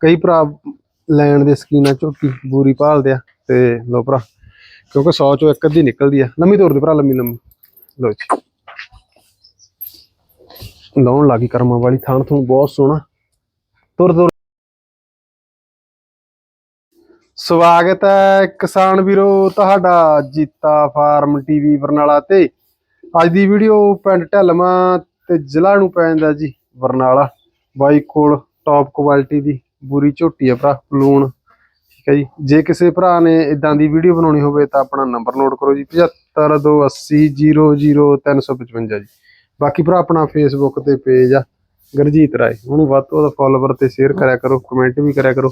ਕਈ ਭਰਾ ਲੈਣ ਦੇ ਸਕੀਨਾਂ ਝੋਟੀ ਬੂਰੀ ਭਾਲਦੇ ਆ ਤੇ ਲੋ ਭਰਾ, ਕਿਉਂਕਿ 100 ਚੋਂ ਇੱਕ ਅੱਧੀ ਨਿਕਲਦੀ ਆ। ਲੰਮੀ ਤੋਰ ਦੇ ਭਰਾ, ਲੰਮੀ ਲੰਮੀ। ਲੋ ਜੀ। ਲਾਉਣ ਲੱਗੀ ਕਰਮਾਂ ਵਾਲੀ ਥਾਣ ਥੂਣ ਬਹੁਤ ਸੋਹਣਾ। ਤੁਰ ਤੁਰ। ਸਵਾਗਤ ਹੈ ਕਿਸਾਨ ਵੀਰੋ, ਤੁਹਾਡਾ ਜੀਤਾ ਫਾਰਮ ਟੀਵੀ ਬਰਨਾਲਾ ਤੇ। ਅੱਜ ਦੀ ਵੀਡੀਓ ਪਿੰਡ ਢਲਮਾ ਤੇ ਜ਼ਿਲ੍ਹਾ ਨੂੰ ਪੈ ਜਾਂਦਾ ਜੀ ਬਰਨਾਲਾ। ਬਾਈ ਕੋਲ ਟੌਪ ਕੁਆਲਿਟੀ ਦੀ ਬੁਰੀ ਝੋਟੀ ਆ ਭਰਾ ਲੂਣ। ਠੀਕ ਹੈ ਜੀ। ਜੇ ਕਿਸੇ ਭਰਾ ਨੇ ਇਦਾਂ ਦੀ ਵੀਡੀਓ ਬਣਾਉਣੀ ਹੋਵੇ ਤਾਂ ਆਪਣਾ ਨੰਬਰ ਨੋਟ ਕਰੋ ਜੀ 7528000355 ਜੀ। ਬਾਕੀ ਭਰਾ ਆਪਣਾ ਫੇਸਬੁੱਕ ਤੇ ਪੇਜ ਆ ਗਰਜੀਤ ਰਾਏ। ਉਹਨੂੰ ਵੱਧ ਤੋਂ ਵੱਧ ਫਾਲੋਵਰ ਤੇ ਸ਼ੇਅਰ ਕਰਿਆ ਕਰੋ ਕਮੈਂਟ ਵੀ ਕਰਿਆ ਕਰੋ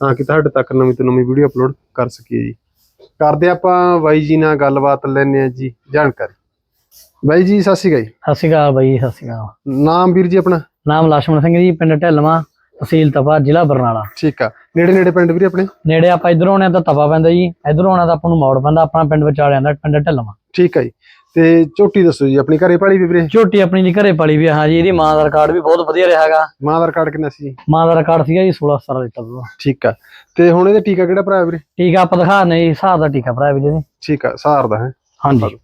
ਤਾਂ ਕਿ ਤੁਹਾਡੇ ਤੱਕ ਨਵੀਂ ਤੋਂ ਨਵੀਂ ਵੀਡੀਓ ਅਪਲੋਡ ਕਰ ਸਕੀਏ ਜੀ। ਕਰਦੇ ਆਪਾਂ ਬਾਈ ਜੀ ਨਾਲ ਗੱਲਬਾਤ ਲੈਣੇ ਆ ਜੀ ਜਾਣਕਾਰੀ। ਬਾਈ ਜੀ ਸਤਿ ਸ਼੍ਰੀ ਅਕਾਲ ਜੀ। ਸਤਿ ਸ਼੍ਰੀ ਅਕਾਲ ਬਾਈ ਸਤਿ ਸ਼੍ਰੀ ਅਕਾਲ। ਨਾਮ ਵੀਰ ਜੀ ਆਪਣਾ? ਨਾਮ ਲక్ష్మణ ਸਿੰਘ ਜੀ ਪਿੰਡ ਢੱਲਵਾ। ਤਹਿਸੀਲ ਤਪਾ ਜ਼ਿਲ੍ਹਾ ਬਰਨਾਲਾ। ਠੀਕ ਆ। ਨੇੜੇ ਨੇੜੇ ਪਿੰਡ ਵੀਰੇ ਆਪਣੇ? ਨੇੜੇ ਆਪਾਂ ਇਧਰੋਂ ਆਉਣੇ ਤਾਂ ਤਪਾ ਪੈਂਦਾ ਜੀ। ਇਧਰੋਂ ਆਉਣਾ ਤਾਂ ਆਪਾਂ ਨੂੰ ਮੌੜ ਪੈਂਦਾ ਆਪਣਾ ਪਿੰਡ ਵਿਚਾਲੇ ਆਂਦਾ ਪਿੰਡ ਢਿੱਲਵਾਂ। ਠੀਕ ਆ ਜੀ। ਤੇ ਝੋਟੀ ਦੱਸੋ ਜੀ ਆਪਣੀ ਘਰੇ ਪਾਲੀ ਵੀ ਵੀਰੇ? ਝੋਟੀ ਆਪਣੀ ਜੀ ਘਰੇ ਪਾਲੀ ਵੀ ਹਾਂ ਜੀ ਇਹਦੀ ਮਾਂ ਦਾ ਰਿਕਾਰਡ ਵੀ ਬਹੁਤ ਵਧੀਆ ਰਿਹਾਗਾ ਮਾਂ ਦਾ ਰਿਕਾਰਡ ਕਿੰਨਾ ਸੀ? ਜੀ ਮਾਂ ਦਾ ਰਿਕਾਰਡ ਸੀਗਾ ਜੀ 16 17 ਲੀਟਰ ਦਾ ਠੀਕ ਆ। ਤੇ ਹੁਣ ਇਹਦਾ ਟੀਕਾ ਕਿਹੜਾ ਭਰਾ ਵੀਰੇ? ਟੀਕਾ ਆਪਾਂ ਦਿਖਾ ਨਹੀਂ ਹਿਸਾਬ ਦਾ ਟੀਕਾ ਭਰਾ ਵੀ ਜੀ। ਠੀਕ ਆ ਸਹਾਰ ਦਾ ਹੈ। ਹਾਂਜੀ।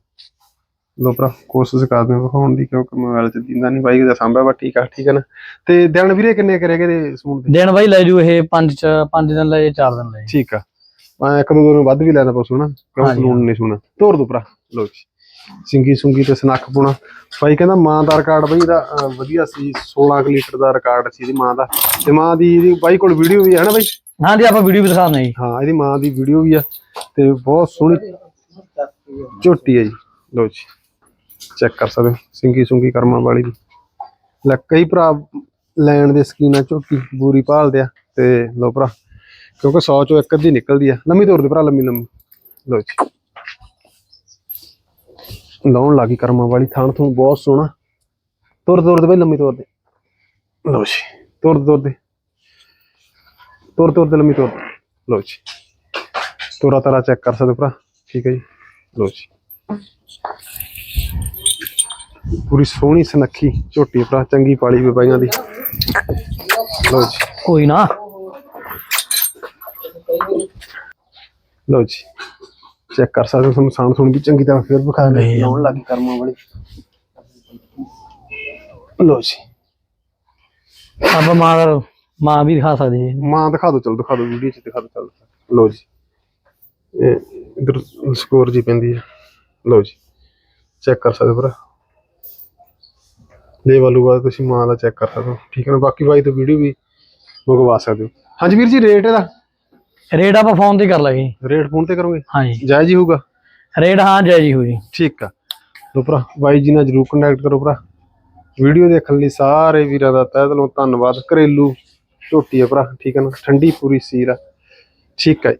ਲੋ ਭਰਾ ਕੋਸ਼ਿਸ਼ ਕਰਦੇ ਹਾਂ ਵਿਖਾਉਣ ਦੀ ਕਿਉਂਕਿ ਮੋਬਾਈਲ ਚ ਦਿੰਦਾ ਨਹੀਂ ਬਾਈ ਦਾ ਸਾਂਭਿਆ ਵਾ ਠੀਕ ਆ ਠੀਕ ਆ ਨਾ। ਤੇ ਦਿਨ ਵੀਰੇ ਕਿੰਨੇ ਕਰੇਗੇ ਦੇ ਸੂਣ ਦੇ? ਦਿਨ ਬਾਈ ਲੈ ਜੂ ਇਹ 5 ਚ 5 ਦਿਨ ਲਏ 4 ਦਿਨ ਲਏ ਠੀਕ ਆ। ਮੈਂ ਇੱਕ ਦੋ ਦਿਨ ਵੱਧ ਵੀ ਲੈਣਾ ਪਸੂ ਨਾ ਕਿਉਂ ਸਲੂਣ ਨਹੀਂ ਸੁਣਾ। ਤੋਰ ਦੋ ਭਰਾ ਲੋ ਜੀ। ਸਿੰਗੀ ਸੁੰਗੀ ਤੇ ਸਨੱਖ ਪੁਣਾ। ਬਾਈ ਕਹਿੰਦਾ ਮਾਂ ਦਾ ਰਿਕਾਰਡ ਬਈ ਇਹਦਾ ਵਧੀਆ ਸੀ 16 ਕੁ ਲੀਟਰ ਦਾ ਰਿਕਾਰਡ ਸੀ ਇਹਦੀ ਮਾਂ ਦਾ। ਤੇ ਮਾਂ ਦੀ ਇਹਦੀ ਬਾਈ ਕੋਲ ਵੀਡੀਓ ਵੀ ਹੈ ਨਾ ਬਾਈ? ਹਾਂਜੀ ਆਪਾਂ ਵੀਡੀਓ ਵੀ ਦਿਖਾਉਂਦੇ ਜੀ। ਹਾਂ ਇਹਦੀ ਮਾਂ ਦੀ ਵੀਡੀਓ ਵੀ ਆ। ਤੇ ਬਹੁਤ ਸੋਹਣੀ ਝੋਟੀ ਹੈ ਜੀ। ਲੋ ਜੀ। ਚੈੱਕ ਕਰ ਸਕਦੇ ਹੋ, ਸਿੰਗੀ ਸੁੰਗੀ ਕਰਮਾਂ ਵਾਲੀ ਦੀ ਲੈ ਕਈ ਭਰਾ ਲੈਣ ਦੇ ਸਕੀਨਾਂ ਝੋਟੀ ਬੂਰੀ ਭਾਲਦੇ ਆ ਤੇ ਲੋ ਭਰਾ, ਕਿਉਂਕਿ 100 ਚੋਂ ਇੱਕ ਅੱਧੀ ਨਿਕਲਦੀ ਆ। ਲੰਮੀ ਤੋਰ ਦੇ ਭਰਾ, ਲੰਮੀ ਲੰਮੀ। ਲੋ ਜੀ। ਲਾਉਣ ਲੱਗੀ ਕਰਮਾਂ ਵਾਲੀ ਥਾਣ ਥੂਣ ਬਹੁਤ ਸੋਹਣਾ। ਤੁਰ ਤੁਰ ਦੇ ਬਈ, ਲੰਮੀ ਤੋਰ ਦੇ। ਲੋ ਜੀ, ਤੁਰ ਤੁਰ ਦੇ। ਤੁਰ ਤੁਰ ਦੇ, ਲੰਮੀ ਤੋਰ ਦੇ। ਲੋ ਜੀ। ਤੋਰਾ ਤਾਰਾ ਚੈੱਕ ਕਰ ਸਕਦੇ ਭਰਾ, ਠੀਕ ਹੈ ਜੀ। ਲੋ ਜੀ। ਪੂਰੀ ਸੋਹਣੀ ਸੁਨੱਖੀ ਝੋਟੀ ਭਰਾ ਚੰਗੀ ਪਾਲੀ ਵੀ ਬਾਈਆਂ ਦੀ। ਲੋ ਜੀ। ਕੋਈ ਨਾ। ਲੋ ਜੀ। ਚੈੱਕ ਕਰ ਸਕਦੇ ਹੋ ਤੁਹਾਨੂੰ ਸਾਣ ਸੁਣ ਵੀ ਚੰਗੀ ਤਰ੍ਹਾਂ ਫੇਰ ਵਿਖਾ ਲੈ ਲਾਉਣ ਲੱਗੀ ਕਰਮਾਂ ਵਾਲੀ। ਲੋ ਜੀ। ਆਪਾਂ ਮਾਂ ਦਾ ਮਾਂ ਵੀ ਦਿਖਾ ਸਕਦੇ ਜੀ ਮਾਂ ਦਿਖਾ ਦਿਓ ਚਲੋ ਦਿਖਾ ਦਿਓ ਵੀਡੀਓ ਚ ਦਿਖਾ ਦਿਓ ਚਲੋ ਲੋ ਜੀ। ਇਹ ਇਧਰ ਸਕੋਰ ਜੀ ਪੈਂਦੀ ਹੈ। ਲੋ ਜੀ। ਚੈੱਕ ਕਰ ਸਕਦੇ ਹੋ ਭਰਾ। ਲੈ ਵਾਲੂ ਬਾਅਦ ਤੁਸੀਂ ਮਾਂ ਦਾ ਚੈੱਕ ਕਰ ਸਕਦੇ ਹੋ। ਠੀਕ ਹੈ ਨਾ? ਬਾਕੀ ਬਾਈ ਤੋਂ ਵੀਡੀਓ ਵੀ ਮੰਗਵਾ ਸਕਦੇ ਹੋ। ਹਾਂਜੀ ਵੀਰ ਜੀ ਰੇਟ ਇਹਦਾ? ਰੇਟ ਆਪਾਂ ਫੋਨ ਤੇ ਕਰ ਲਾਂਗੇ ਰੇਟ ਫੋਨ ਤੇ ਕਰੋਗੇ? ਹਾਂਜੀ। ਜਾਇਜ਼ ਹੀ ਹੋਊਗਾ? ਰੇਟ ਹਾਂ ਜਾਇਜ਼ ਹੀ ਹੋ ਜੀ। ਠੀਕ ਆ। ਲੋ ਭਰਾ ਬਾਈ ਜੀ ਨਾਲ ਜਰੂਰ ਕੰਟੈਕਟ ਕਰੋ ਭਰਾ। ਵੀਡੀਓ ਦੇਖਣ ਲਈ ਸਾਰੇ ਵੀਰਾਂ ਦਾ ਤਹਿ ਦਿਲੋਂ ਧੰਨਵਾਦ। ਘਰੇਲੂ ਝੋਟੀ ਆ ਭਰਾ ਠੀਕ ਹੈ ਨਾ? ਠੰਡੀ ਪੂਰੀ ਸੀਰ ਆ। ਠੀਕ ਹੈ